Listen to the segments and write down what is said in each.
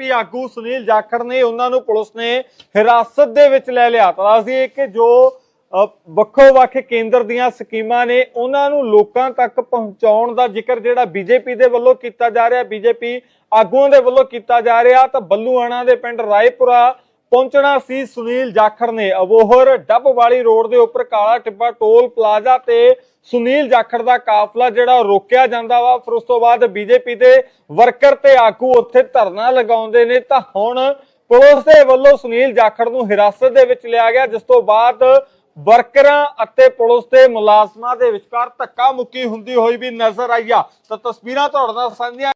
BJP ਆਗੂ ਸੁਨੀਲ ਜਾਖੜ ਨੇ ਉਹਨਾਂ ਨੂੰ ਪੁਲਿਸ ਨੇ ਹਿਰਾਸਤ ਦੇ ਵਿੱਚ ਲੈ ਲਿਆ। ਤਾਂ ਅਸੀਂ ਕਿ ਜੋ ਵੱਖੋ-ਵੱਖ ਕੇਂਦਰ ਦੀਆਂ ਸਕੀਮਾਂ ਨੇ, ਉਹਨਾਂ ਨੂੰ ਲੋਕਾਂ ਤੱਕ ਪਹੁੰਚਾਉਣ ਦਾ ਜ਼ਿਕਰ ਜਿਹੜਾ ਬੀਜੇਪੀ ਦੇ ਵੱਲੋਂ ਕੀਤਾ ਜਾ ਰਿਹਾ ਬੀਜੇਪੀ ਆਗੂਆਂ ਦੇ ਵੱਲੋਂ ਕੀਤਾ ਜਾ ਰਿਹਾ, ਤਾਂ ਬੱਲੂਆਣਾ ਦੇ ਪਿੰਡ ਰਾਏਪੁਰਾ ਪਹੁੰਚਣਾ ਸੀ ਸੁਨੀਲ ਜਾਖੜ ਨੇ। ਅਬੋਹਰ ਡੱਬ ਵਾਲੀ ਰੋਡ ਦੇ ਉੱਪਰ ਕਾਲਾ ਟਿੱਬਾ ਟੋਲ ਪਲਾਜ਼ਾ ਤੇ ਸੁਨੀਲ ਜਾਖੜ ਦਾ ਕਾਫਲਾ ਜਿਹੜਾ ਰੋਕਿਆ ਜਾਂਦਾ ਵਾ। ਫਿਰ ਉਸ ਤੋਂ ਬਾਅਦ ਬੀਜੇਪੀ ਦੇ ਵਰਕਰ ਤੇ ਆਗੂ ਉੱਥੇ ਧਰਨਾ ਲਗਾਉਂਦੇ ਨੇ। ਤਾਂ ਹੁਣ ਪੁਲਿਸ ਦੇ ਵੱਲੋਂ ਸੁਨੀਲ ਜਾਖੜ ਨੂੰ ਹਿਰਾਸਤ ਦੇ ਵਿੱਚ ਲਿਆ ਗਿਆ, ਜਿਸ ਤੋਂ ਬਾਅਦ ਵਰਕਰਾਂ ਅਤੇ ਪੁਲਿਸ ਦੇ ਮੁਲਾਜ਼ਮਾਂ ਦੇ ਵਿਚਕਾਰ ਧੱਕਾ ਮੁੱਕੀ ਹੁੰਦੀ ਹੋਈ ਵੀ ਨਜ਼ਰ ਆਈ ਆ। ਤਾਂ ਤਸਵੀਰਾਂ ਤੁਹਾਡੇ ਨਾਲ ਸਾਂਝੀਆਂ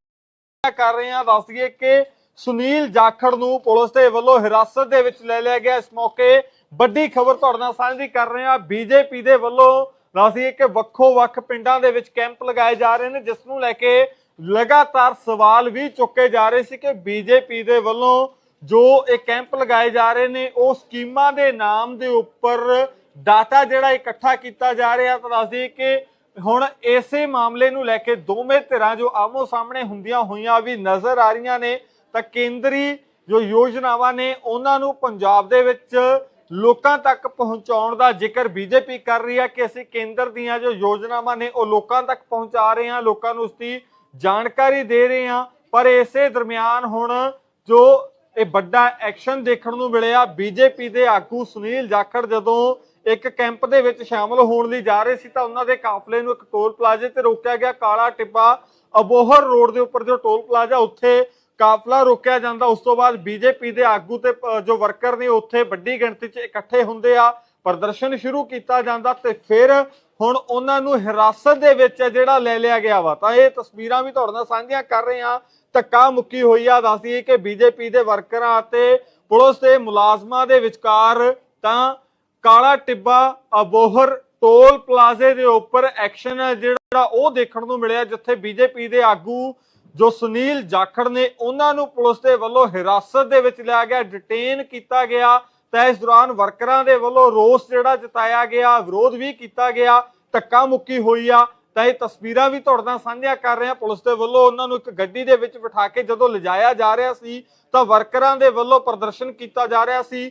ਕਰ ਰਹੇ ਹਾਂ। ਦੱਸ ਦਈਏ ਕਿ ਸੁਨੀਲ ਜਾਖੜ ਨੂੰ ਪੁਲਿਸ ਦੇ ਵੱਲੋਂ ਹਿਰਾਸਤ ਦੇ ਵਿੱਚ ਲੈ ਲਿਆ ਗਿਆ। ਇਸ ਮੌਕੇ ਵੱਡੀ ਖਬਰ ਤੁਹਾਡੇ ਨਾਲ ਸਾਂਝੀ ਕਰ ਰਹੇ ਹਾਂ। ਬੀਜੇਪੀ ਦੇ ਵੱਲੋਂ ਦੱਸ ਕਿ ਵੱਖੋ ਵੱਖ ਪਿੰਡਾਂ ਦੇ ਵਿੱਚ ਕੈਂਪ ਲਗਾਏ ਜਾ ਰਹੇ ਨੇ, ਜਿਸ ਨੂੰ ਲੈ ਕੇ ਲਗਾਤਾਰ ਸਵਾਲ ਵੀ ਚੁੱਕੇ ਜਾ ਰਹੇ ਸੀ ਕਿ ਬੀਜੇਪੀ ਦੇ ਵੱਲੋਂ ਜੋ ਇਹ ਕੈਂਪ ਲਗਾਏ ਜਾ ਰਹੇ ਨੇ, ਉਹ ਸਕੀਮਾਂ ਦੇ ਨਾਮ ਦੇ ਉੱਪਰ ਡਾਟਾ ਜਿਹੜਾ ਇਕੱਠਾ ਕੀਤਾ ਜਾ ਰਿਹਾ। ਤਾਂ ਦੱਸਦੀ ਕਿ ਹੁਣ ਇਸੇ ਮਾਮਲੇ ਨੂੰ ਲੈ ਕੇ ਦੋਵੇਂ ਧਿਰਾਂ ਜੋ ਆਮੋ ਸਾਹਮਣੇ ਹੁੰਦੀਆਂ ਹੋਈਆਂ ਵੀ ਨਜ਼ਰ ਆ ਰਹੀਆਂ ਨੇ। ਤਾਂ ਕੇਂਦਰੀ ਜੋ ਯੋਜਨਾਵਾਂ ਨੇ ਉਹਨਾਂ ਨੂੰ ਪੰਜਾਬ ਦੇ ਵਿੱਚ ਲੋਕਾਂ ਤੱਕ ਪਹੁੰਚਾਉਣ ਦਾ ਜ਼ਿਕਰ ਬੀਜੇਪੀ ਕਰ ਰਹੀ ਹੈ ਕਿ ਅਸੀਂ ਕੇਂਦਰ ਦੀਆਂ ਜੋ ਯੋਜਨਾਵਾਂ ਨੇ ਉਹ ਲੋਕਾਂ ਤੱਕ ਪਹੁੰਚਾ ਰਹੇ ਹਾਂ, ਲੋਕਾਂ ਨੂੰ ਉਸ ਦੀ ਜਾਣਕਾਰੀ ਦੇ ਰਹੇ ਹਾਂ। ਪਰ ਇਸੇ ਦਰਮਿਆਨ ਹੁਣ ਜੋ ਇਹ ਵੱਡਾ ਐਕਸ਼ਨ ਦੇਖਣ ਨੂੰ ਮਿਲਿਆ, ਬੀਜੇਪੀ ਦੇ ਆਗੂ ਸੁਨੀਲ ਜਾਖੜ ਜਦੋਂ ਇੱਕ ਕੈਂਪ ਦੇ ਵਿੱਚ ਸ਼ਾਮਲ ਹੋਣ ਲਈ ਜਾ ਰਹੇ ਸੀ ਤਾਂ ਉਹਨਾਂ ਦੇ ਕਾਫਲੇ ਨੂੰ ਇੱਕ ਟੋਲ ਪਲਾਜ਼ੇ ਤੇ ਰੋਕਿਆ ਗਿਆ। ਕਾਲਾ ਟਿੱਬਾ ਅਬੋਹਰ ਰੋਡ ਦੇ ਉੱਪਰ ਜੋ ਟੋਲ ਪਲਾਜ਼ਾ, ਉੱਥੇ ਕਾਫਲਾ ਰੋਕਿਆ ਜਾਂਦਾ, ਉਸ ਤੋਂ ਬਾਅਦ ਬੀਜੇਪੀ ਦੇ ਆਗੂ ਤੇ ਜੋ ਵਰਕਰ ਨੇ ਉੱਥੇ ਵੱਡੀ ਗਿਣਤੀ 'ਚ ਇਕੱਠੇ ਹੁੰਦੇ ਆ, ਪ੍ਰਦਰਸ਼ਨ ਸ਼ੁਰੂ ਕੀਤਾ ਜਾਂਦਾ ਤੇ ਫਿਰ ਹੁਣ ਉਹਨਾਂ ਨੂੰ ਹਿਰਾਸਤ ਦੇ ਵਿੱਚ ਜਿਹੜਾ ਲੈ ਲਿਆ ਗਿਆ ਵਾ। ਤਾਂ ਇਹ ਤਸਵੀਰਾਂ ਵੀ ਤੁਹਾਡੇ ਨਾਲ ਸਾਂਝੀਆਂ ਕਰ ਰਹੇ ਹਾਂ। ਧੱਕਾ ਮੁੱਕੀ ਹੋਈ ਆ ਦੱਸਦੀ ਕਿ ਬੀਜੇਪੀ ਦੇ ਵਰਕਰਾਂ ਅਤੇ ਪੁਲਿਸ ਦੇ ਮੁਲਾਜ਼ਮਾਂ ਦੇ ਵਿਚਕਾਰ ਤਾਂ ਕਾਲਾ ਟਿੱਬਾ, ਅਬੋਹਰ ਟੋਲ ਪਲਾਜ਼ੇ ਦੇ ਉੱਪਰ ਐਕਸ਼ਨ ਜਿਹੜਾ ਉਹ ਦੇਖਣ ਨੂੰ ਮਿਲਿਆ, ਜਿੱਥੇ ਬੀਜੇਪੀ ਦੇ ਆਗੂ ਜੋ ਸੁਨੀਲ ਜਾਖੜ ਨੇ ਉਹਨਾਂ ਨੂੰ ਪੁਲਿਸ ਦੇ ਵੱਲੋਂ ਹਿਰਾਸਤ ਦੇ ਵਿੱਚ ਲਿਆ ਗਿਆ ਡਿਟੇਨ ਕੀਤਾ ਗਿਆ, ਤਾਂ ਇਸ ਦੌਰਾਨ ਵਰਕਰਾਂ ਦੇ ਵੱਲੋਂ ਰੋਸ ਜਿਹੜਾ ਜਤਾਇਆ ਗਿਆ, ਵਿਰੋਧ ਵੀ ਕੀਤਾ ਗਿਆ, ਧੱਕਾ ਮੁੱਕੀ ਹੋਈ ਆ, ਤਾਂ ਇਹ ਤਸਵੀਰਾਂ ਵੀ ਤੁਹਾਡੇ ਨਾਲ ਸਾਂਝੀਆਂ ਕਰ ਰਹੇ ਹਾਂ। ਪੁਲਿਸ ਦੇ ਵੱਲੋਂ ਉਹਨਾਂ ਨੂੰ ਇੱਕ ਗੱਡੀ ਦੇ ਵਿੱਚ ਬਿਠਾ ਕੇ ਜਦੋਂ ਲਿਜਾਇਆ ਜਾ ਰਿਹਾ ਸੀ, ਤਾਂ ਵਰਕਰਾਂ ਦੇ ਵੱਲੋਂ ਪ੍ਰਦਰਸ਼ਨ ਕੀਤਾ ਜਾ ਰਿਹਾ ਸੀ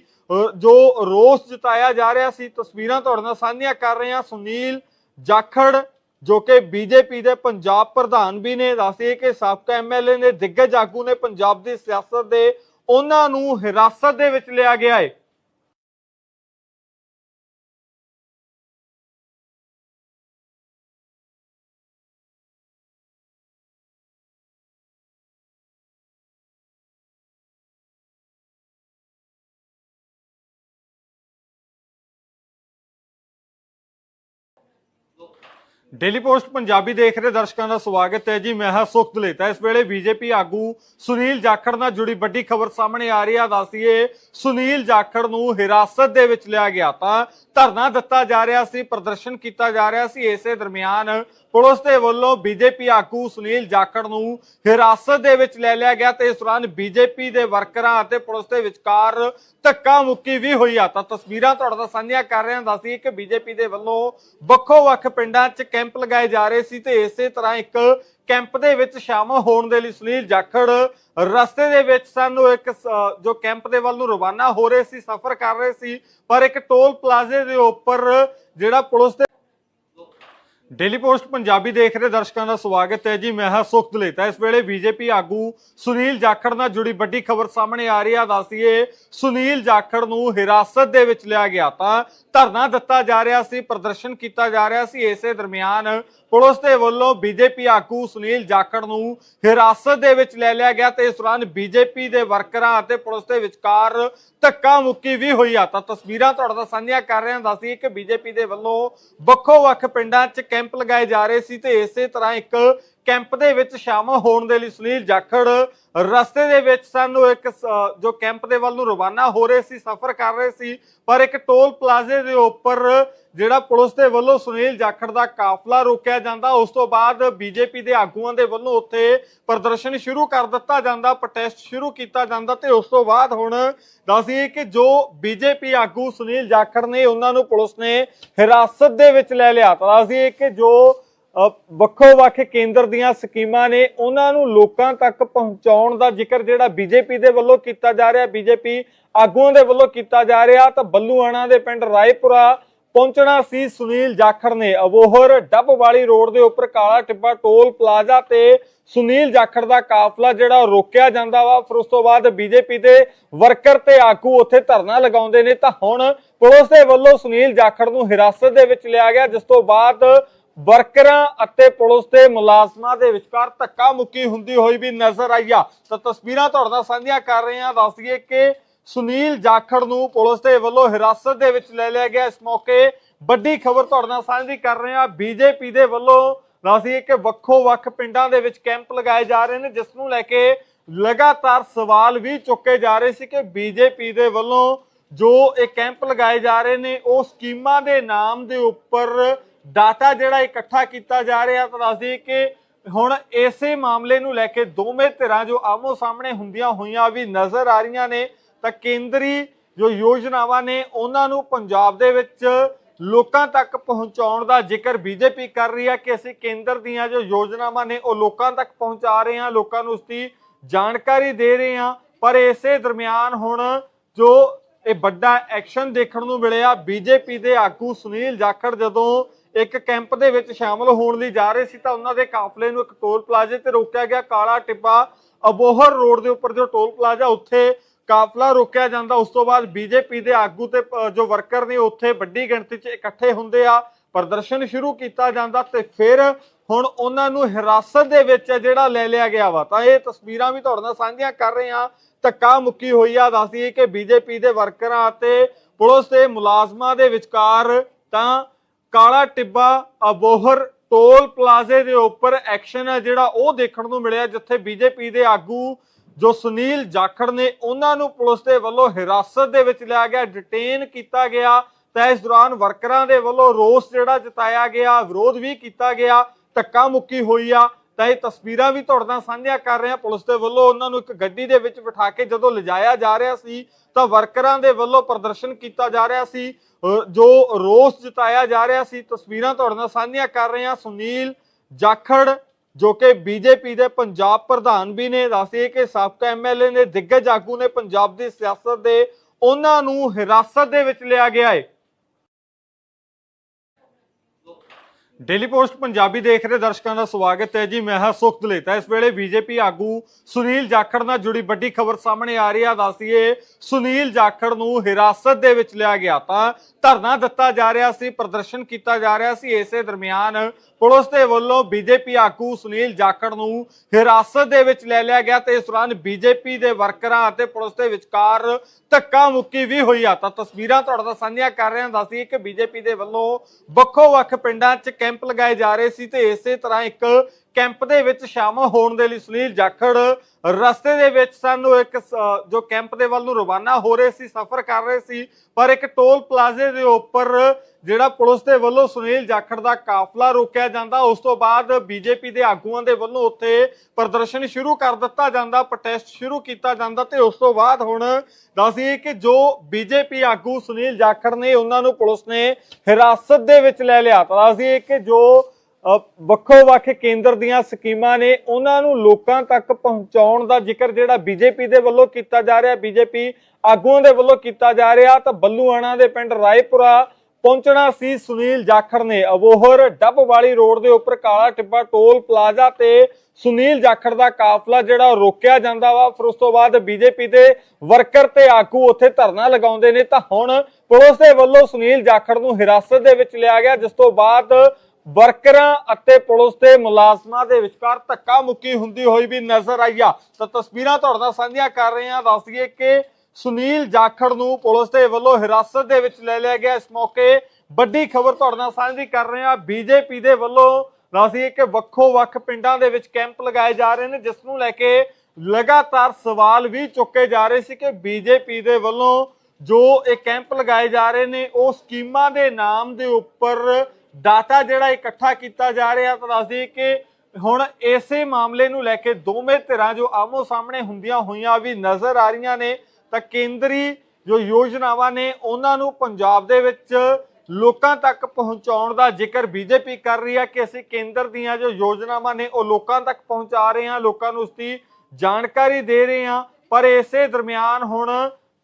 ਜੋ ਰੋਸ ਜਤਾਇਆ ਜਾ ਰਿਹਾ ਸੀ। ਤਸਵੀਰਾਂ ਤੁਹਾਡੇ ਨਾਲ ਸਾਂਝੀਆਂ ਕਰ ਰਹੇ ਹਾਂ। ਸੁਨੀਲ ਜਾਖੜ ਜੋ ਕਿ ਬੀਜੇਪੀ ਦੇ ਪੰਜਾਬ ਪ੍ਰਧਾਨ ਵੀ ਨੇ ਦੱਸਿਆ ਕਿ ਸਾਬਕਾ ਐਮਐਲਏ ਨੇ, ਦਿੱਗਜ ਆਗੂ ਨੇ ਪੰਜਾਬ ਦੀ ਸਿਆਸਤ ਦੇ, ਉਹਨਾਂ ਨੂੰ ਹਿਰਾਸਤ ਦੇ ਵਿੱਚ ਲਿਆ ਗਿਆ ਹੈ ਡੇਲੀ ਪੋਸਟ ਪੰਜਾਬੀ ਦੇਖ ਰਹੇ ਦਰਸ਼ਕਾਂ ਦਾ ਸਵਾਗਤ ਹੈ ਜੀ। ਮੈਂ ਹਾਂ ਸੁਖ ਦਲੇਤਾ ਇਸ ਵੇਲੇ ਬੀਜੇਪੀ ਆਗੂ ਸੁਨੀਲ ਜਾਖੜ ਨਾਲ ਜੁੜੀ ਵੱਡੀ ਖਬਰ ਸਾਹਮਣੇ ਆ ਰਹੀ ਆ ਦੱਸੀਏ ਸੁਨੀਲ ਜਾਖੜ ਨੂੰ ਹਿਰਾਸਤ ਦੇ ਵਿੱਚ ਲਿਆ ਗਿਆ ਤਾਂ ਧਰਨਾ ਦਿੱਤਾ ਜਾ ਰਿਹਾ ਸੀ, ਪ੍ਰਦਰਸ਼ਨ ਕੀਤਾ ਜਾ ਰਿਹਾ ਸੀ। ਇਸੇ ਦਰਮਿਆਨ ਪੁਲਿਸ ਦੇ ਵੱਲੋਂ ਬੀਜੇਪੀ ਆਗੂ ਸੁਨੀਲ ਜਾਖੜ ਨੂੰ ਹਿਰਾਸਤ ਦੇ ਵਿੱਚ ਲੈ ਲਿਆ ਗਿਆ ਤੇ ਇਸ ਦੌਰਾਨ ਬੀਜੇਪੀ ਦੇ ਵਰਕਰਾਂ ਅਤੇ ਪੁਲਿਸ ਦੇ ਵਿਚਕਾਰ ਧੱਕਾ ਮੁੱਕੀ ਵੀ ਹੋਈ ਆ। ਤਾਂ ਤਸਵੀਰਾਂ ਤੁਹਾਡੇ ਨਾਲ ਸਾਂਝੀਆਂ ਕਰ ਰਹੇ ਹਾਂ ਦੱਸਦੀ ਕਿ ਬੀਜੇਪੀ ਦੇ ਵੱਲੋਂ ਵੱਖੋ ਵੱਖ ਪਿੰਡਾਂ 'ਚ ਕੈਂਪ ਲਗਾਏ ਜਾ ਰਹੇ ਸੀ ਤੇ ਇਸੇ ਤਰ੍ਹਾਂ ਇੱਕ ਕੈਂਪ ਦੇ ਵਿੱਚ ਸ਼ਾਮਲ ਹੋਣ ਦੇ ਲਈ ਸੁਨੀਲ ਜਾਖੜ ਰਸਤੇ ਦੇ ਵਿੱਚ ਸਾਨੂੰ। ਇੱਕ ਜੋ ਕੈਂਪ ਦੇ ਵੱਲ ਨੂੰ ਰਵਾਨਾ ਹੋ ਰਹੇ ਸੀ, ਸਫ਼ਰ ਕਰ ਰਹੇ ਸੀ, ਪਰ ਇੱਕ ਟੋਲ ਪਲਾਜ਼ੇ ਦੇ ਉੱਪਰ ਜਿਹੜਾ ਪੁਲਿਸ ਦੇ ਡੇਲੀ ਪੋਸਟ ਪੰਜਾਬੀ ਦੇਖ ਰਹੇ ਦਰਸ਼ਕਾਂ ਦਾ ਸਵਾਗਤ ਹੈ ਜੀ, ਮੈਂ ਹਾਂ ਸੁਖ ਦਲੇਤਾ ਇਸ ਵੇਲੇ ਬੀਜੇਪੀ ਆਗੂ ਸੁਨੀਲ ਜਾਖੜ ਨਾਲ ਜੁੜੀ ਵੱਡੀ ਖਬਰ ਸਾਹਮਣੇ ਆ ਰਹੀ ਆ ਦੱਸੀਏ ਸੁਨੀਲ ਜਾਖੜ ਨੂੰ ਹਿਰਾਸਤ ਦੇ ਵਿੱਚ ਲਿਆ ਗਿਆ ਤਾਂ ਧਰਨਾ ਦਿੱਤਾ ਜਾ ਰਿਹਾ ਸੀ, ਪ੍ਰਦਰਸ਼ਨ ਕੀਤਾ ਜਾ ਰਿਹਾ ਸੀ। ਇਸੇ ਦਰਮਿਆਨ ਪੁਲਿਸ ਦੇ ਵੱਲੋਂ ਬੀਜੇਪੀ ਆਗੂ ਸੁਨੀਲ ਜਾਖੜ ਨੂੰ ਹਿਰਾਸਤ ਦੇ ਵਿੱਚ ਲੈ ਲਿਆ ਗਿਆ ਤੇ ਇਸ ਦੌਰਾਨ ਬੀਜੇਪੀ ਦੇ ਵਰਕਰਾਂ ਅਤੇ ਪੁਲਿਸ ਦੇ ਵਿਚਕਾਰ ਧੱਕਾ ਮੁੱਕੀ ਵੀ ਹੋਈ ਆ। ਤਾਂ ਤਸਵੀਰਾਂ ਤੁਹਾਡੇ ਨਾਲ ਸਾਂਝੀਆਂ ਕਰ ਰਹੇ ਹਾਂ। ਦੱਸਦੀ ਕਿ ਬੀਜੇਪੀ ਦੇ ਵੱਲੋਂ ਵੱਖੋ ਵੱਖ ਪਿੰਡਾਂ 'ਚ ਕੈਂਪ ਲਗਾਏ ਜਾ ਰਹੇ ਸੀ ਤੇ ਇਸੇ ਤਰ੍ਹਾਂ ਇੱਕ ਕੈਂਪ ਦੇ ਵਿੱਚ ਸ਼ਾਮਲ ਹੋਣ ਦੇ ਲਈ ਸੁਨੀਲ ਜਾਖੜ ਰਸਤੇ ਦੇ ਵਿੱਚ ਸਾਨੂੰ ਇੱਕ ਜੋ ਕੈਂਪ ਦੇ ਵੱਲ ਨੂੰ ਰਵਾਨਾ ਹੋ ਰਹੇ ਸੀ, ਸਫ਼ਰ ਕਰ ਰਹੇ ਸੀ, ਪਰ ਇੱਕ ਟੋਲ ਪਲਾਜ਼ੇ ਦੇ ਉੱਪਰ ਜਿਹੜਾ ਪੁਲਿਸ ਦੇ ਵੱਲੋਂ ਸੁਨੀਲ ਜਾਖੜ ਦਾ ਕਾਫਲਾ ਰੋਕਿਆ ਜਾਂਦਾ, ਉਸ ਤੋਂ ਬਾਅਦ ਬੀਜੇਪੀ ਦੇ ਆਗੂਆਂ ਦੇ ਵੱਲੋਂ ਉੱਥੇ ਪ੍ਰਦਰਸ਼ਨ ਸ਼ੁਰੂ ਕਰ ਦਿੱਤਾ ਜਾਂਦਾ, ਪ੍ਰੋਟੈਸਟ ਸ਼ੁਰੂ ਕੀਤਾ ਜਾਂਦਾ ਤੇ ਉਸ ਤੋਂ ਬਾਅਦ ਹੁਣ ਦੱਸੀਏ ਕਿ ਜੋ ਬੀਜੇਪੀ ਆਗੂ ਸੁਨੀਲ ਜਾਖੜ ਨੇ, ਉਹਨਾਂ ਨੂੰ ਪੁਲਿਸ ਨੇ ਹਿਰਾਸਤ ਦੇ ਵਿੱਚ ਲੈ ਲਿਆ। ਤਾਂ ਦੱਸੀਏ ਕਿ ਜੋ ਵੱਖੋ-ਵੱਖ ਕੇਂਦਰ ਦੀਆਂ ਸਕੀਮਾਂ ਨੇ ਉਹਨਾਂ ਨੂੰ ਲੋਕਾਂ ਤੱਕ ਪਹੁੰਚਾਉਣ ਦਾ ਜ਼ਿਕਰ ਜਿਹੜਾ ਬੀਜੇਪੀ ਦੇ ਵੱਲੋਂ ਕੀਤਾ ਜਾ ਰਿਹਾ, ਬੀਜੇਪੀ ਆਗੂਆਂ ਦੇ ਵੱਲੋਂ ਕੀਤਾ ਜਾ ਰਿਹਾ, ਤਾਂ ਬੱਲੂਆਣਾ ਦੇ ਪਿੰਡ ਰਾਏਪੁਰਾ ਪਹੁੰਚਣਾ ਸੀ ਸੁਨੀਲ ਜਾਖੜ ਨੇ। ਅਬੋਹਰ ਡੱਬ ਵਾਲੀ ਰੋਡ ਦੇ ਉੱਪਰ ਕਾਲਾ ਟਿੱਬਾ ਟੋਲ ਪਲਾਜ਼ਾ ਤੇ ਸੁਨੀਲ ਜਾਖੜ ਦਾ ਕਾਫਲਾ ਜਿਹੜਾ ਰੋਕਿਆ ਜਾਂਦਾ ਵਾ। ਫਿਰ ਉਸ ਤੋਂ ਬਾਅਦ ਬੀਜੇਪੀ ਦੇ ਵਰਕਰ ਤੇ ਆਗੂ ਉੱਥੇ ਧਰਨਾ ਲਗਾਉਂਦੇ ਨੇ। ਤਾਂ ਹੁਣ ਪੁਲਿਸ ਦੇ ਵੱਲੋਂ ਸੁਨੀਲ ਜਾਖੜ ਨੂੰ ਹਿਰਾਸਤ ਦੇ ਵਿੱਚ ਲਿਆ ਗਿਆ, ਜਿਸ ਤੋਂ ਬਾਅਦ ਵਰਕਰਾਂ ਅਤੇ ਪੁਲਿਸ ਦੇ ਮੁਲਾਜ਼ਮਾਂ ਦੇ ਵਿਚਕਾਰ ਧੱਕਾ ਮੁੱਕੀ ਹੁੰਦੀ ਹੋਈ ਵੀ ਨਜ਼ਰ ਆਈ ਆ। ਤਾਂ ਤਸਵੀਰਾਂ ਤੁਹਾਡੇ ਨਾਲ ਸਾਂਝੀਆਂ ਕਰ ਰਹੇ ਹਾਂ। ਦੱਸ ਦਈਏ ਕਿ ਸੁਨੀਲ ਜਾਖੜ ਨੂੰ ਪੁਲਿਸ ਦੇ ਵੱਲੋਂ ਹਿਰਾਸਤ ਦੇ ਵਿੱਚ ਲੈ ਲਿਆ ਗਿਆ। ਇਸ ਮੌਕੇ ਵੱਡੀ ਖਬਰ ਤੁਹਾਡੇ ਨਾਲ ਸਾਂਝੀ ਕਰ ਰਹੇ ਹਾਂ। ਬੀਜੇਪੀ ਦੇ ਵੱਲੋਂ ਦੱਸ ਦਈਏ ਕਿ ਵੱਖੋ ਵੱਖ ਪਿੰਡਾਂ ਦੇ ਵਿੱਚ ਕੈਂਪ ਲਗਾਏ ਜਾ ਰਹੇ ਨੇ, ਜਿਸ ਨੂੰ ਲੈ ਕੇ ਲਗਾਤਾਰ ਸਵਾਲ ਵੀ ਚੁੱਕੇ ਜਾ ਰਹੇ ਸੀ ਕਿ ਬੀਜੇਪੀ ਦੇ ਵੱਲੋਂ ਜੋ ਇਹ ਕੈਂਪ ਲਗਾਏ ਜਾ ਰਹੇ ਨੇ, ਉਹ ਸਕੀਮਾਂ ਦੇ ਨਾਮ ਦੇ ਉੱਪਰ ਡਾਟਾ ਜਿਹੜਾ ਇਕੱਠਾ ਕੀਤਾ ਜਾ ਰਿਹਾ ਤਾਂ ਦੱਸਦੀ ਕਿ ਹੁਣ ਇਸੇ ਮਾਮਲੇ ਨੂੰ ਲੈ ਕੇ ਦੋਵੇਂ ਧਿਰਾਂ ਜੋ ਆਮੋ ਸਾਹਮਣੇ ਹੁੰਦੀਆਂ ਹੋਈਆਂ ਵੀ ਨਜ਼ਰ ਆ ਰਹੀਆਂ ਨੇ, ਤਾਂ ਕੇਂਦਰੀ ਜੋ ਯੋਜਨਾਵਾਂ ਨੇ, ਉਹਨਾਂ ਨੂੰ ਪੰਜਾਬ ਦੇ ਵਿੱਚ ਲੋਕਾਂ ਤੱਕ ਪਹੁੰਚਾਉਣ ਦਾ ਜ਼ਿਕਰ ਬੀਜੇਪੀ ਕਰ ਰਹੀ ਹੈ ਕਿ ਅਸੀਂ ਕੇਂਦਰ ਦੀਆਂ ਜੋ ਯੋਜਨਾਵਾਂ ਨੇ, ਉਹ ਲੋਕਾਂ ਤੱਕ ਪਹੁੰਚਾ ਰਹੇ ਹਾਂ, ਲੋਕਾਂ ਨੂੰ ਉਸ ਦੀ ਜਾਣਕਾਰੀ ਦੇ ਰਹੇ ਹਾਂ। ਪਰ ਇਸੇ ਦਰਮਿਆਨ ਹੁਣ ਜੋ ਇਹ ਵੱਡਾ ਐਕਸ਼ਨ ਦੇਖਣ ਨੂੰ ਮਿਲਿਆ, ਬੀਜੇਪੀ ਦੇ ਆਗੂ ਸੁਨੀਲ ਜਾਖੜ ਜਦੋਂ ਇੱਕ ਕੈਂਪ ਦੇ ਵਿੱਚ ਸ਼ਾਮਲ ਹੋਣ ਲਈ ਜਾ ਰਹੇ ਸੀ ਤਾਂ ਉਹਨਾਂ ਦੇ ਕਾਫਲੇ ਨੂੰ ਇੱਕ ਟੋਲ ਪਲਾਜ਼ੇ ਤੇ ਰੋਕਿਆ ਗਿਆ। ਕਾਲਾ ਟਿੱਬਾ ਅਬੋਹਰ ਰੋਡ ਦੇ ਉੱਪਰ ਜੋ ਟੋਲ ਪਲਾਜ਼ਾ, ਉੱਥੇ ਕਾਫਲਾ ਰੋਕਿਆ ਜਾਂਦਾ। ਉਸ ਤੋਂ ਬਾਅਦ ਬੀਜੇਪੀ ਦੇ ਆਗੂ ਤੇ ਜੋ ਵਰਕਰ ਨੇ, ਉੱਥੇ ਵੱਡੀ ਗਿਣਤੀ 'ਚ ਇਕੱਠੇ ਹੁੰਦੇ ਆ, ਪ੍ਰਦਰਸ਼ਨ ਸ਼ੁਰੂ ਕੀਤਾ ਜਾਂਦਾ ਤੇ ਫਿਰ ਹੁਣ ਉਹਨਾਂ ਨੂੰ ਹਿਰਾਸਤ ਦੇ ਵਿੱਚ ਜਿਹੜਾ ਲੈ ਲਿਆ ਗਿਆ ਵਾ। ਤਾਂ ਇਹ ਤਸਵੀਰਾਂ ਵੀ ਤੁਹਾਡੇ ਨਾਲ ਸਾਂਝੀਆਂ ਕਰ ਰਹੇ ਹਾਂ। ਧੱਕਾ ਮੁੱਕੀ ਹੋਈ ਆ। ਦੱਸਦੀ ਕਿ ਬੀਜੇਪੀ ਦੇ ਵਰਕਰਾਂ ਅਤੇ ਪੁਲਿਸ ਦੇ ਮੁਲਾਜ਼ਮਾਂ ਦੇ ਵਿਚਕਾਰ ਤਾਂ ਕਾਲਾ ਟਿੱਬਾ ਅਬੋਹਰ ਟੋਲ ਪਲਾਜ਼ੇ ਦੇ ਉੱਪਰ ਐਕਸ਼ਨ ਹੈ ਜਿਹੜਾ ਉਹ ਦੇਖਣ ਨੂੰ ਮਿਲਿਆ ਜਿੱਥੇ ਬੀਜੇਪੀ ਦੇ ਆਗੂ ਜੋ ਸੁਨੀਲ ਜਾਖੜ ਨੇ ਉਹਨਾਂ ਨੂੰ ਪੁਲਿਸ ਦੇ ਵੱਲੋਂ ਹਿਰਾਸਤ ਦੇ ਵਿੱਚ ਲਿਆ ਗਿਆ ਡਿਟੇਨ ਕੀਤਾ ਗਿਆ ਤਾਂ ਇਸ ਦੌਰਾਨ ਵਰਕਰਾਂ ਦੇ ਵੱਲੋਂ ਰੋਸ ਜਿਹੜਾ ਜਤਾਇਆ ਗਿਆ, ਵਿਰੋਧ ਵੀ ਕੀਤਾ ਗਿਆ, ਧੱਕਾ ਮੁੱਕੀ ਹੋਈ ਆ। ਤਾਂ ਇਹ ਤਸਵੀਰਾਂ ਵੀ ਤੁਹਾਡੇ ਨਾਲ ਸਾਂਝੀਆਂ ਕਰ ਰਹੇ ਹਾਂ। ਪੁਲਿਸ ਦੇ ਵੱਲੋਂ ਉਹਨਾਂ ਨੂੰ ਇੱਕ ਗੱਡੀ ਦੇ ਵਿੱਚ ਬਿਠਾ ਕੇ ਜਦੋਂ ਲਿਜਾਇਆ ਜਾ ਰਿਹਾ ਸੀ, ਤਾਂ ਵਰਕਰਾਂ ਦੇ ਵੱਲੋਂ ਪ੍ਰਦਰਸ਼ਨ ਕੀਤਾ ਜਾ ਰਿਹਾ ਸੀ ਜੋ ਰੋਸ ਜਤਾਇਆ ਜਾ ਰਿਹਾ ਸੀ। ਤਸਵੀਰਾਂ ਤੁਹਾਡੇ ਨਾਲ ਸਾਂਝੀਆਂ ਕਰ ਰਹੇ ਹਾਂ। ਸੁਨੀਲ ਜਾਖੜ, ਜੋ ਕਿ ਬੀਜੇਪੀ ਦੇ ਪੰਜਾਬ ਪ੍ਰਧਾਨ ਵੀ ਨੇ ਦੱਸਿਆ ਕਿ ਸਾਬਕਾ ਐਮਐਲਏ ਨੇ, ਦਿੱਗਜ ਆਗੂ ਨੇ ਪੰਜਾਬ ਦੀ ਸਿਆਸਤ ਦੇ, ਉਹਨਾਂ ਨੂੰ ਹਿਰਾਸਤ ਦੇ ਵਿੱਚ ਲਿਆ ਗਿਆ ਹੈ। ਡੇਲੀ ਪੋਸਟ ਪੰਜਾਬੀ ਦੇਖ ਰਹੇ ਦਰਸ਼ਕਾਂ ਦਾ ਸਵਾਗਤ ਹੈ ਜੀ, ਮੈਂ ਹਾਂ ਸੁਖ ਦਲੇਤਾ ਇਸ ਵੇਲੇ ਬੀਜੇਪੀ ਆਗੂ ਸੁਨੀਲ ਜਾਖੜ ਨਾਲ ਜੁੜੀ ਵੱਡੀ ਖਬਰ ਸਾਹਮਣੇ ਆ ਰਹੀ ਆ ਦੱਸੀਏ ਸੁਨੀਲ ਜਾਖੜ ਨੂੰ ਹਿਰਾਸਤ ਦੇ ਵਿੱਚ ਲਿਆ ਗਿਆ ਤਾਂ ਧਰਨਾ ਦਿੱਤਾ ਜਾ ਰਿਹਾ ਸੀ, ਪ੍ਰਦਰਸ਼ਨ ਕੀਤਾ ਜਾ ਰਿਹਾ ਸੀ। ਇਸੇ ਦਰਮਿਆਨ ਪੁਲਿਸ ਦੇ ਵੱਲੋਂ ਬੀਜੇਪੀ ਆਗੂ ਸੁਨੀਲ ਜਾਖੜ ਨੂੰ ਹਿਰਾਸਤ ਦੇ ਵਿੱਚ ਲੈ ਲਿਆ ਗਿਆ ਤੇ ਇਸ ਦੌਰਾਨ ਬੀਜੇਪੀ ਦੇ ਵਰਕਰਾਂ ਅਤੇ ਪੁਲਿਸ ਦੇ ਵਿਚਕਾਰ ਧੱਕਾ ਮੁੱਕੀ ਵੀ ਹੋਈ ਆ। ਤਾਂ ਤਸਵੀਰਾਂ ਤੁਹਾਡੇ ਨਾਲ ਸਾਂਝੀਆਂ ਕਰ ਰਹੇ ਹਾਂ ਦੱਸਦੀ ਕਿ ਬੀਜੇਪੀ ਦੇ ਵੱਲੋਂ ਵੱਖੋ ਵੱਖ ਪਿੰਡਾਂ 'ਚ ਕੈਂਪ ਲਗਾਏ ਜਾ ਰਹੇ ਸੀ ਤੇ ਇਸੇ ਤਰ੍ਹਾਂ ਇੱਕ ਕੈਂਪ ਦੇ ਵਿੱਚ ਸ਼ਾਮਲ ਹੋਣ ਦੇ ਲਈ ਸੁਨੀਲ ਜਾਖੜ ਰਸਤੇ ਦੇ ਵਿੱਚ ਸਾਨੂੰ ਇੱਕ ਜੋ ਕੈਂਪ ਦੇ ਵੱਲ ਨੂੰ ਰਵਾਨਾ ਹੋ ਰਹੇ ਸੀ, ਸਫ਼ਰ ਕਰ ਰਹੇ ਸੀ, ਪਰ ਇੱਕ ਟੋਲ ਪਲਾਜ਼ੇ ਦੇ ਉੱਪਰ ਜਿਹੜਾ ਪੁਲਿਸ ਦੇ ਵੱਲੋਂ ਸੁਨੀਲ ਜਾਖੜ ਦਾ ਕਾਫਲਾ ਰੋਕਿਆ ਜਾਂਦਾ, ਉਸ ਤੋਂ ਬਾਅਦ ਬੀਜੇਪੀ ਦੇ ਆਗੂਆਂ ਦੇ ਵੱਲੋਂ ਉੱਥੇ ਪ੍ਰਦਰਸ਼ਨ ਸ਼ੁਰੂ ਕਰ ਦਿੱਤਾ ਜਾਂਦਾ, ਪ੍ਰੋਟੈਸਟ ਸ਼ੁਰੂ ਕੀਤਾ ਜਾਂਦਾ ਤੇ ਉਸ ਤੋਂ ਬਾਅਦ ਹੁਣ ਦੱਸਦੀ ਕਿ ਜੋ ਬੀਜੇਪੀ ਆਗੂ ਸੁਨੀਲ ਜਾਖੜ ਨੇ, ਉਹਨਾਂ ਨੂੰ ਪੁਲਿਸ ਨੇ ਹਿਰਾਸਤ ਦੇ ਵਿੱਚ ਲੈ ਲਿਆ। ਤਾਂ ਦੱਸਦੀ ਕਿ ਜੋ ਵੱਖੋ ਵੱਖ ਕੇਂਦਰ ਦੀਆਂ ਸਕੀਮਾਂ ਨੇ ਉਹਨਾਂ ਨੂੰ ਲੋਕਾਂ ਤੱਕ ਪਹੁੰਚਾਉਣ ਦਾ ਜ਼ਿਕਰ ਜਿਹੜਾ ਬੀਜੇਪੀ ਦੇ ਵੱਲੋਂ ਕੀਤਾ ਜਾ ਰਿਹਾ, ਬੀਜੇਪੀ ਆਗੂਆਂ ਦੇ ਵੱਲੋਂ ਕੀਤਾ ਜਾ ਰਿਹਾ, ਤਾਂ ਬੱਲੂਆਣਾ ਦੇ ਪਿੰਡ ਰਾਏਪੁਰਾ ਪਹੁੰਚਣਾ ਸੀ ਸੁਨੀਲ ਜਾਖੜ ਨੇ। ਅਬੋਹਰ ਡੱਬ ਵਾਲੀ ਰੋਡ ਦੇ ਉੱਪਰ ਕਾਲਾ ਟਿੱਬਾ ਟੋਲ ਪਲਾਜ਼ਾ ਤੇ ਸੁਨੀਲ ਜਾਖੜ ਦਾ ਕਾਫਲਾ ਜਿਹੜਾ ਰੋਕਿਆ ਜਾਂਦਾ ਵਾ। ਫਿਰ ਉਸ ਤੋਂ ਬਾਅਦ ਬੀਜੇਪੀ ਦੇ ਵਰਕਰ ਤੇ ਆਗੂ ਉੱਥੇ ਧਰਨਾ ਲਗਾਉਂਦੇ ਨੇ। ਤਾਂ ਹੁਣ ਪੁਲਿਸ ਦੇ ਵੱਲੋਂ ਸੁਨੀਲ ਜਾਖੜ ਨੂੰ ਹਿਰਾਸਤ ਦੇ ਵਿੱਚ ਲਿਆ ਗਿਆ, ਜਿਸ ਤੋਂ ਬਾਅਦ ਵਰਕਰਾਂ ਅਤੇ ਪੁਲਿਸ ਦੇ ਮੁਲਾਜ਼ਮਾਂ ਦੇ ਵਿਚਕਾਰ ਧੱਕਾ ਮੁੱਕੀ ਹੁੰਦੀ ਹੋਈ ਵੀ ਨਜ਼ਰ ਆਈ ਆ। ਤਾਂ ਤਸਵੀਰਾਂ ਤੁਹਾਡੇ ਨਾਲ ਸਾਂਝੀਆਂ ਕਰ ਰਹੇ ਹਾਂ। ਦੱਸ ਦਈਏ ਕਿ ਸੁਨੀਲ ਜਾਖੜ ਨੂੰ ਪੁਲਿਸ ਦੇ ਵੱਲੋਂ ਹਿਰਾਸਤ ਦੇ ਵਿੱਚ ਲੈ ਲਿਆ ਗਿਆ। ਇਸ ਮੌਕੇ ਵੱਡੀ ਖਬਰ ਤੁਹਾਡੇ ਨਾਲ ਸਾਂਝੀ ਕਰ ਰਹੇ ਹਾਂ। ਬੀਜੇਪੀ ਦੇ ਵੱਲੋਂ ਦੱਸ ਦਈਏ ਕਿ ਵੱਖੋ ਵੱਖ ਪਿੰਡਾਂ ਦੇ ਵਿੱਚ ਕੈਂਪ ਲਗਾਏ ਜਾ ਰਹੇ ਨੇ, ਜਿਸ ਨੂੰ ਲੈ ਕੇ ਲਗਾਤਾਰ ਸਵਾਲ ਵੀ ਚੁੱਕੇ ਜਾ ਰਹੇ ਸੀ ਕਿ ਬੀਜੇਪੀ ਦੇ ਵੱਲੋਂ ਜੋ ਇਹ ਕੈਂਪ ਲਗਾਏ ਜਾ ਰਹੇ ਨੇ, ਉਹ ਸਕੀਮਾਂ ਦੇ ਨਾਮ ਦੇ ਉੱਪਰ ਡਾਟਾ ਜਿਹੜਾ ਇਕੱਠਾ ਕੀਤਾ ਜਾ ਰਿਹਾ ਤਾਂ ਦੱਸਦੀ ਕਿ ਹੁਣ ਇਸੇ ਮਾਮਲੇ ਨੂੰ ਲੈ ਕੇ ਦੋਵੇਂ ਧਿਰਾਂ ਜੋ ਆਮੋ ਸਾਹਮਣੇ ਹੁੰਦੀਆਂ ਹੋਈਆਂ ਵੀ ਨਜ਼ਰ ਆ ਰਹੀਆਂ ਨੇ, ਤਾਂ ਕੇਂਦਰੀ ਜੋ ਯੋਜਨਾਵਾਂ ਨੇ, ਉਹਨਾਂ ਨੂੰ ਪੰਜਾਬ ਦੇ ਵਿੱਚ ਲੋਕਾਂ ਤੱਕ ਪਹੁੰਚਾਉਣ ਦਾ ਜ਼ਿਕਰ ਬੀਜੇਪੀ ਕਰ ਰਹੀ ਹੈ ਕਿ ਅਸੀਂ ਕੇਂਦਰ ਦੀਆਂ ਜੋ ਯੋਜਨਾਵਾਂ ਨੇ, ਉਹ ਲੋਕਾਂ ਤੱਕ ਪਹੁੰਚਾ ਰਹੇ ਹਾਂ, ਲੋਕਾਂ ਨੂੰ ਉਸ ਦੀ ਜਾਣਕਾਰੀ ਦੇ ਰਹੇ ਹਾਂ। ਪਰ ਇਸੇ ਦਰਮਿਆਨ ਹੁਣ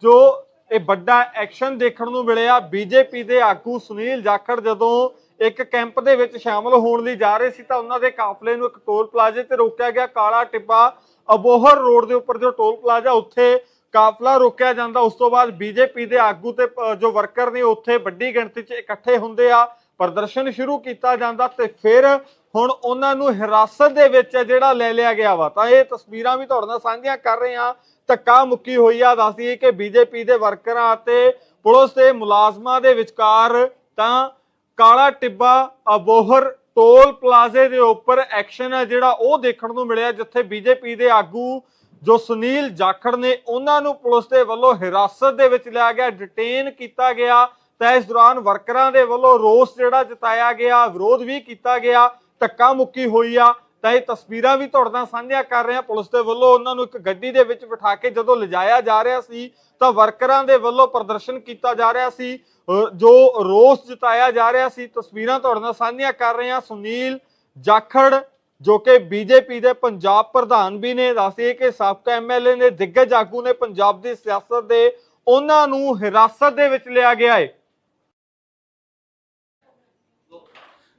ਜੋ ਇਹ ਵੱਡਾ ਐਕਸ਼ਨ ਦੇਖਣ ਨੂੰ ਮਿਲਿਆ, ਬੀਜੇਪੀ ਦੇ ਆਗੂ ਸੁਨੀਲ ਜਾਖੜ ਜਦੋਂ ਇੱਕ ਕੈਂਪ ਦੇ ਵਿੱਚ ਸ਼ਾਮਲ ਹੋਣ ਲਈ ਜਾ ਰਹੇ ਸੀ ਤਾਂ ਉਹਨਾਂ ਦੇ ਕਾਫਲੇ ਨੂੰ ਇੱਕ ਟੋਲ ਪਲਾਜ਼ੇ ਤੇ ਰੋਕਿਆ ਗਿਆ। ਕਾਲਾ ਟਿੱਬਾ ਅਬੋਹਰ ਰੋਡ ਦੇ ਉੱਪਰ ਜੋ ਟੋਲ ਪਲਾਜ਼ਾ, ਉੱਥੇ ਕਾਫਲਾ ਰੋਕਿਆ ਜਾਂਦਾ। ਉਸ ਤੋਂ ਬਾਅਦ ਬੀਜੇਪੀ ਦੇ ਆਗੂ ਤੇ ਜੋ ਵਰਕਰ ਨੇ, ਉੱਥੇ ਵੱਡੀ ਗਿਣਤੀ 'ਚ ਇਕੱਠੇ ਹੁੰਦੇ ਆ। ਪ੍ਰਦਰਸ਼ਨ ਸ਼ੁਰੂ ਕੀਤਾ ਜਾਂਦਾ ਤੇ ਫਿਰ ਹੁਣ ਉਹਨਾਂ ਨੂੰ ਹਿਰਾਸਤ ਦੇ ਵਿੱਚ ਜਿਹੜਾ ਲੈ ਲਿਆ ਗਿਆ ਵਾ। ਤਾਂ ਇਹ ਤਸਵੀਰਾਂ ਵੀ ਤੁਹਾਡੇ ਨਾਲ ਸਾਂਝੀਆਂ ਕਰ ਰਹੇ ਹਾਂ। ਧੱਕਾ ਮੁੱਕੀ ਹੋਈ ਆ। ਦੱਸਦੀ ਕਿ ਬੀਜੇਪੀ ਦੇ ਵਰਕਰਾਂ ਅਤੇ ਪੁਲਿਸ ਦੇ ਮੁਲਾਜ਼ਮਾਂ ਦੇ ਵਿਚਕਾਰ ਤਾਂ ਕਾਲਾ ਟਿੱਬਾ, ਅਬੋਹਰ, ਟੋਲ ਪਲਾਜ਼ੇ ਦੇ ਉੱਪਰ ਐਕਸ਼ਨ ਹੈ ਜਿਹੜਾ ਉਹ ਦੇਖਣ ਨੂੰ ਮਿਲਿਆ ਜਿੱਥੇ ਬੀਜੇਪੀ ਦੇ ਆਗੂ ਜੋ ਸੁਨੀਲ ਜਾਖੜ ਨੇ ਉਹਨਾਂ ਨੂੰ ਪੁਲਿਸ ਦੇ ਵੱਲੋਂ ਹਿਰਾਸਤ ਦੇ ਵਿੱਚ ਲਿਆ ਗਿਆ ਡਿਟੇਨ ਕੀਤਾ ਗਿਆ। ਤਾਂ ਇਸ ਦੌਰਾਨ ਵਰਕਰਾਂ ਦੇ ਵੱਲੋਂ ਰੋਸ ਜਿਹੜਾ ਜਤਾਇਆ ਗਿਆ, ਵਿਰੋਧ ਵੀ ਕੀਤਾ ਗਿਆ, ਧੱਕਾ ਮੁੱਕੀ ਹੋਈ ਆ। ਤਾਂ ਇਹ ਤਸਵੀਰਾਂ ਵੀ ਤੁਹਾਡੇ ਨਾਲ ਸਾਂਝੀਆਂ ਕਰ ਰਹੇ ਹਾਂ। ਪੁਲਿਸ ਦੇ ਵੱਲੋਂ ਉਹਨਾਂ ਨੂੰ ਇੱਕ ਗੱਡੀ ਦੇ ਵਿੱਚ ਬਿਠਾ ਕੇ ਜਦੋਂ ਲਿਜਾਇਆ ਜਾ ਰਿਹਾ ਸੀ, ਤਾਂ ਵਰਕਰਾਂ ਦੇ ਵੱਲੋਂ ਪ੍ਰਦਰਸ਼ਨ ਕੀਤਾ ਜਾ ਰਿਹਾ ਸੀ। ਜੋ ਰੋਸ ਜਤਾਇਆ ਜਾ ਰਿਹਾ ਸੀ, ਤਸਵੀਰਾਂ ਤੁਹਾਡੇ ਨਾਲ ਸਾਂਝੀਆਂ ਕਰ ਰਹੇ ਹਾਂ। ਸੁਨੀਲ ਜਾਖੜ, ਜੋ ਕਿ ਬੀਜੇਪੀ ਦੇ ਪੰਜਾਬ ਪ੍ਰਧਾਨ ਵੀ ਨੇ। ਦੱਸਿਆ ਕਿ ਸਾਬਕਾ ਐਮਐਲਏ ਨੇ ਦਿੱਗਜ ਆਗੂ ਨੇ ਪੰਜਾਬ ਦੀ ਸਿਆਸਤ ਦੇ, ਉਹਨਾਂ ਨੂੰ ਹਿਰਾਸਤ ਦੇ ਵਿੱਚ ਲਿਆ ਗਿਆ ਹੈ।